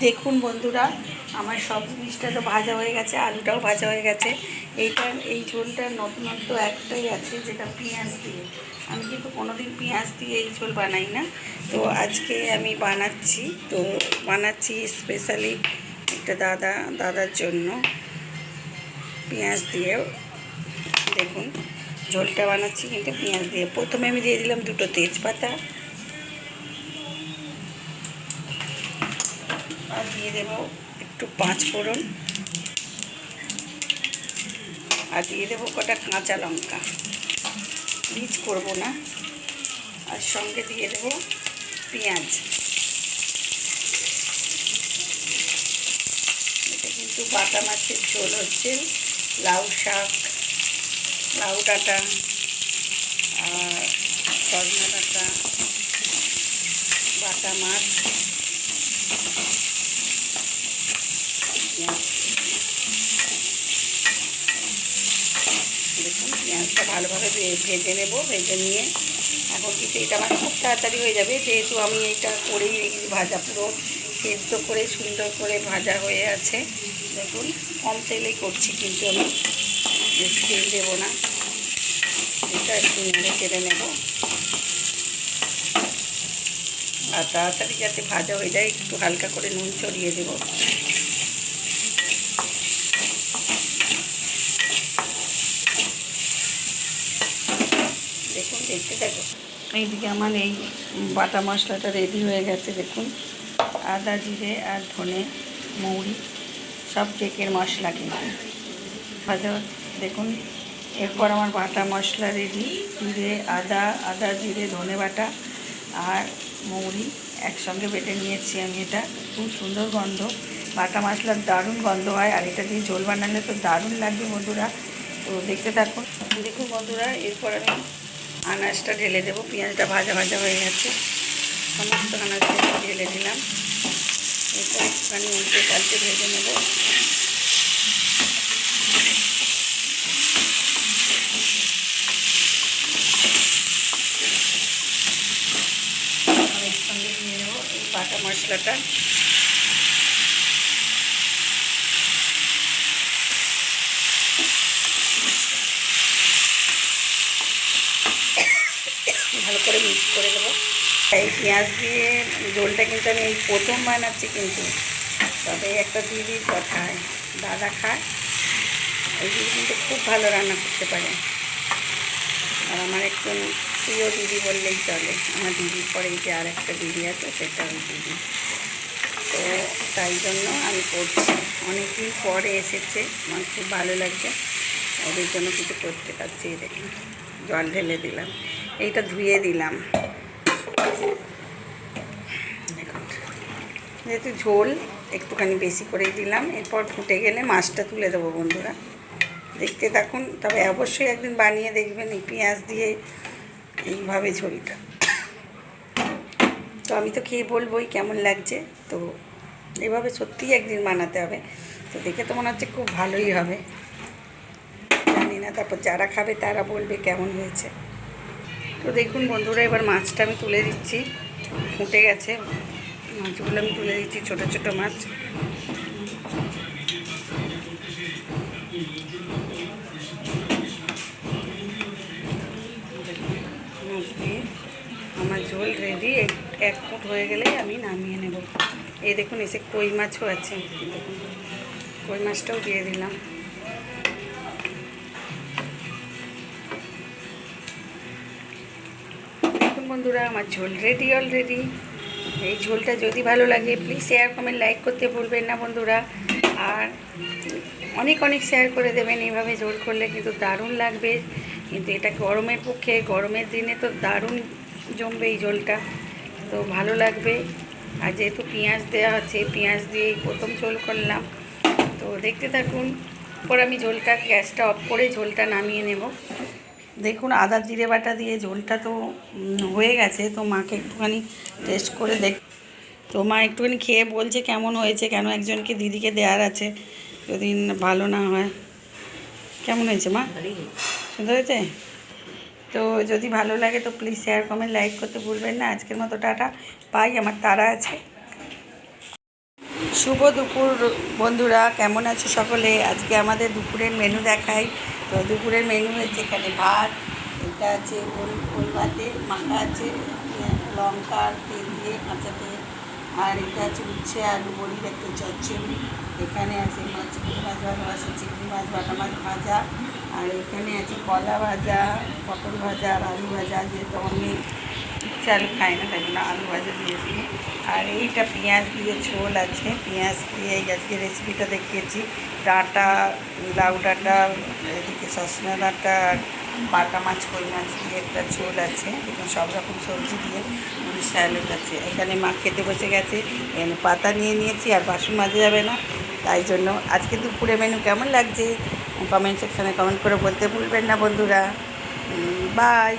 দেখুন বন্ধুরা, আমার সব জিনিসটা তো ভাজা হয়ে গেছে, আলুটাও ভাজা হয়ে গেছে। এইটার এই ঝোলটার নতুনত্ব একটাই আছে, যেটা পেঁয়াজ দিয়ে। আমি কিন্তু কোনোদিন পেঁয়াজ দিয়ে এই ঝোল বানাই না। তো আজকে আমি বানাচ্ছি, তো বানাচ্ছি স্পেশালি একটা দাদা, দাদার জন্য পেঁয়াজ দিয়ে। দেখুন, ঝোলটা বানাচ্ছি কিন্তু পেঁয়াজ দিয়ে। প্রথমে আমি দিয়ে দিলাম দুটো তেজপাতা। আর দিয়ে দেব একটু পাঁচ ফোড়ন। আর দিয়ে দেবো কটা কাঁচা লঙ্কা। বীজ করব না। আর সঙ্গে দিয়ে দেবো পেঁয়াজ। এটা কিন্তু বাটা মাছের ঝোল হচ্ছে। লাউ শাক, লাউ ডাঁটা, আর সজনা ডাঁটা, বাটা মাছ পেঁয়াজ দেখুন পেঁয়াজটা ভালোভাবে ভেজে নেব, ভেজে নিয়ে। এখন কিন্তু এটা আমার খুব তাড়াতাড়ি হয়ে যাবে, যেহেতু আমি এটা করেই রেখেছি ভাজা পুরো সেদ্ধ করে, সুন্দর করে ভাজা হয়ে আছে। দেখুন, কম তেলেই করছি কিন্তু আমি তেল দেবো না। এটা একটু নেড়ে চেড়ে নেব। আর তাড়াতাড়ি যাতে ভাজা হয়ে যায়, একটু হালকা করে নুন ছড়িয়ে দেবো। দেখুন, দেখতে থাকো এইদিকে আমার এই বাটা মশলাটা রেডি হয়ে গেছে, দেখুন। আদা, জিরে আর ধনে, মৌরি, সব কেকের মশলা কিন্তু। ভাজা দেখুন। এরপর আমার বাটা মশলা রেডি জিরে, আদা আদা, জিরে, ধনে বাটা আর মৌরি একসঙ্গে বেটে নিয়েছি আমি এটা। খুব সুন্দর গন্ধ। বাটা মশলার দারুণ গন্ধ হয় আর এটা দিয়ে ঝোল বানালে তো দারুণ লাগবে বন্ধুরা। তো দেখতে থাকুন। দেখুন বন্ধুরা, এরপর আমি আনাজটা ঢেলে দেবো। পেঁয়াজটা ভাজা ভাজা হয়ে গেছে। সমস্ত আনাজটা ঢেলে দিলাম। এরপর একটুখানি উল্টে পাল্টে ভেজে নেব। আর বাটা মশলাটা ভালো করে মিক্স করে দেবো এই পেঁয়াজ দিয়ে ঝোলটা কিন্তু আমি এই প্রথম বানাচ্ছি কিন্তু। তবে একটা দিদির কথায়, দাদা খায়। ওই দিদি কিন্তু খুব ভালো রান্না করতে পারে। আর আমার একটু প্রিয় দিদি বললেই চলে। আমার দিদির পরে যে আর একটা দিদি আছে সেটা ওই দিদি। তো তাই জন্য আমি করছি। অনেকদিন পরে এসেছে, আমার খুব ভালো লাগছে। ওদের জন্য কিছু করতে পারছি দেখুন, জল ঢেলে দিলাম। এইটা ধুয়ে দিলাম। যেহেতু ঝোল একটুখানি বেশি করেই দিলাম, এরপর ফুটে গেলে মাছটা তুলে দেবো বন্ধুরা। দেখতে থাকুন, তবে অবশ্যই একদিন বানিয়ে দেখবেন এই পেঁয়াজ দিয়ে এইভাবে ঝোলটা। তো আমি তো খেয়ে বলবোই কেমন লাগছে। তো এভাবে সত্যিই একদিন বানাতে হবে। তো দেখে তো মনে হচ্ছে খুব ভালোই হবে। তারপর যারা খাবে তারা বলবে কেমন হয়েছে। তো দেখুন বন্ধুরা, এবার মাছটা আমি তুলে দিচ্ছি। ফুটে গেছে। মাছগুলো আমি তুলে দিচ্ছি, ছোটো ছোটো মাছ। আমার ঝোল রেডি এক ফুট হয়ে গেলেই আমি নামিয়ে নেব। এই দেখুন, এসে কই মাছও আছে। দেখুন কই মাছটাও দিয়ে দিলাম। বন্ধুরা, আমার ঝোল রেডি অলরেডি এই ঝোলটা যদি ভালো লাগে প্লিজ শেয়ার কমেন্ট লাইক করতে ভুলবেন না বন্ধুরা। আর অনেক অনেক শেয়ার করে দেবেন এইভাবে ঝোল করলে, কিন্তু দারুণ লাগবে। কিন্তু এটা গরমের পক্ষে, গরমের দিনে তো দারুণ জমবে এই ঝোলটা। তো ভালো লাগবে। আর যেহেতু পেঁয়াজ দেওয়া আছে, পেঁয়াজ দিয়েই প্রথম ঝোল করলাম। তো দেখতে থাকুন পর আমি ঝোলটা, গ্যাসটা অফ করে ঝোলটা নামিয়ে নেব। দেখুন আদা জিরে বাটা দিয়ে ঝোলটা তো হয়ে গেছে তো মাকে একটুখানি টেস্ট করে দেখ। তো মা একটুখানি খেয়ে বলছে কেমন হয়েছে কেন একজনকে দিদিকে দেওয়ার আছে যদি ভালো না হয়। কেমন হয়েছে মা? সুন্দর হয়েছে? তো যদি ভালো লাগে তো প্লিজ শেয়ার কমেন্ট লাইক করতে ভুলবেন না। আজকের মতো টাটা। পাই আমার তারা আছে। শুভ দুপুর বন্ধুরা, কেমন আছে সকলে? আজকে আমাদের দুপুরের মেনু দেখাই। তো দুপুরের মেনু হচ্ছে এখানে ভাত, এটা আছে ওল ওল ভাতে, মাখা আছে, লঙ্কা, তেল দিয়ে কাঁচা তেল। আর এটা আছে উচ্ছে, আলু বড়ির একটা চচ্চড়ি। এখানে আছে মাছ চিংড়ি মাছ ভাজা আছে চিংড়ি মাছ, বাটা মাছ ভাজা। আর এখানে আছে কলা ভাজা, পটল ভাজা আর আলু ভাজা, যেহেতু আমি ইচ্ছে আলু খাই না, তাই জন্য আলু ভাজা দিয়েছি আর এইটা পেঁয়াজ দিয়ে ঝোল আছে, পেঁয়াজ দিয়ে আজকে রেসিপিটা দেখিয়েছি। ডাঁটা, লাউ ডাঁটা, এদিকে সসনা ডাঁটা, আর বাটা মাছ, কই মাছ দিয়ে একটা ঝোল আছে। এখানে সব রকম সবজি দিয়ে স্যালাড আছে। এখানে মা খেতে বসে গেছে, এখানে পাতা নিয়ে নিয়েছি আর বাসন মাজা যাবে না। তাই জন্য আজকে দুপুরে মেনু কেমন লাগছে? কমেন্ট সেকশানে কমেন্ট করে বলতে ভুলবেন না বন্ধুরা। বাই